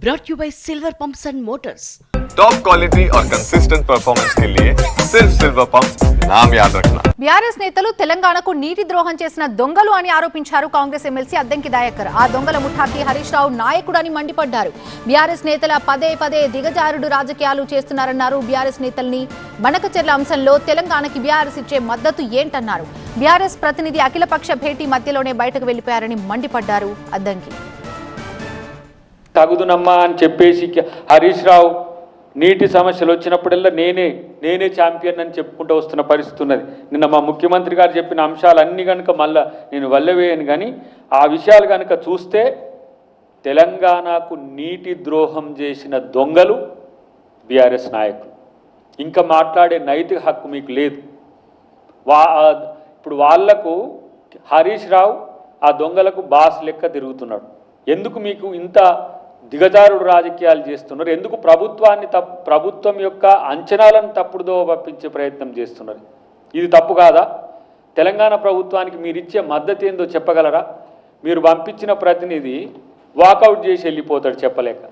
brought to you by Silver Pumps and Motors. Top quality और consistent performance के लिए सिर्फ सिल्वर पंप नाम याद रखना బీఆర్ఎస్ నేతలు తెలంగాణకు నీటి ద్రోహం చేసిన దొంగలు అని ఆరోపించారు కాంగ్రెస్ ఎమ్మెల్సీ అద్దంకి దయాకర్ ఆ దొంగల ముఠాకి హరీష్ రావు నాయకుడని మండిపడ్డారు బీఆర్ఎస్ నేతల పదే పదే దిగజారుడు రాజకీయాలు చేస్తున్నారన్నారు బీఆర్ఎస్ నేతల్ని బనకచెర్ల అంశంలో తెలంగాణకి బీఆర్ఎస్ ఇచ్చే మద్దతు ఏంటన్నారు బీఆర్ఎస్ ప్రతినిధి అఖిలపక్ష భేటీ మధ్యలోనే బయటకు వెళ్లిపోయారని మండిపడ్డారు అద్దంకి తగుదునమ్మా అని చెప్పేసి హరీష్ రావు నీటి సమస్యలు వచ్చినప్పుడల్లా నేనే నేనే ఛాంపియన్ అని చెప్పుకుంటూ వస్తున్న పరిస్థితి ఉన్నది. నిన్న మా ముఖ్యమంత్రి గారు చెప్పిన అంశాలన్నీ కనుక మళ్ళా నేను వల్లవేయను కానీ ఆ విషయాలు కనుక చూస్తే తెలంగాణకు నీటి ద్రోహం చేసిన దొంగలు బీఆర్ఎస్ నాయకులు. ఇంకా మాట్లాడే నైతిక హక్కు మీకు లేదు. వా ఇప్పుడు వాళ్ళకు హరీష్ రావు ఆ దొంగలకు బాస్ లెక్క తిరుగుతున్నాడు. ఎందుకు మీకు ఇంత దిగజారుడు రాజకీయాలు చేస్తున్నారు. ఎందుకు ప్రభుత్వాన్ని తప్ ప్రభుత్వం యొక్క అంచనాలను తప్పుడుదో పప్పించే ప్రయత్నం చేస్తున్నారు. ఇది తప్పు కాదా? తెలంగాణ ప్రభుత్వానికి మీరు ఇచ్చే మద్దతు ఏందో చెప్పగలరా? మీరు పంపించిన ప్రతినిధి వాకౌట్ చేసి వెళ్ళిపోతాడు చెప్పలేక.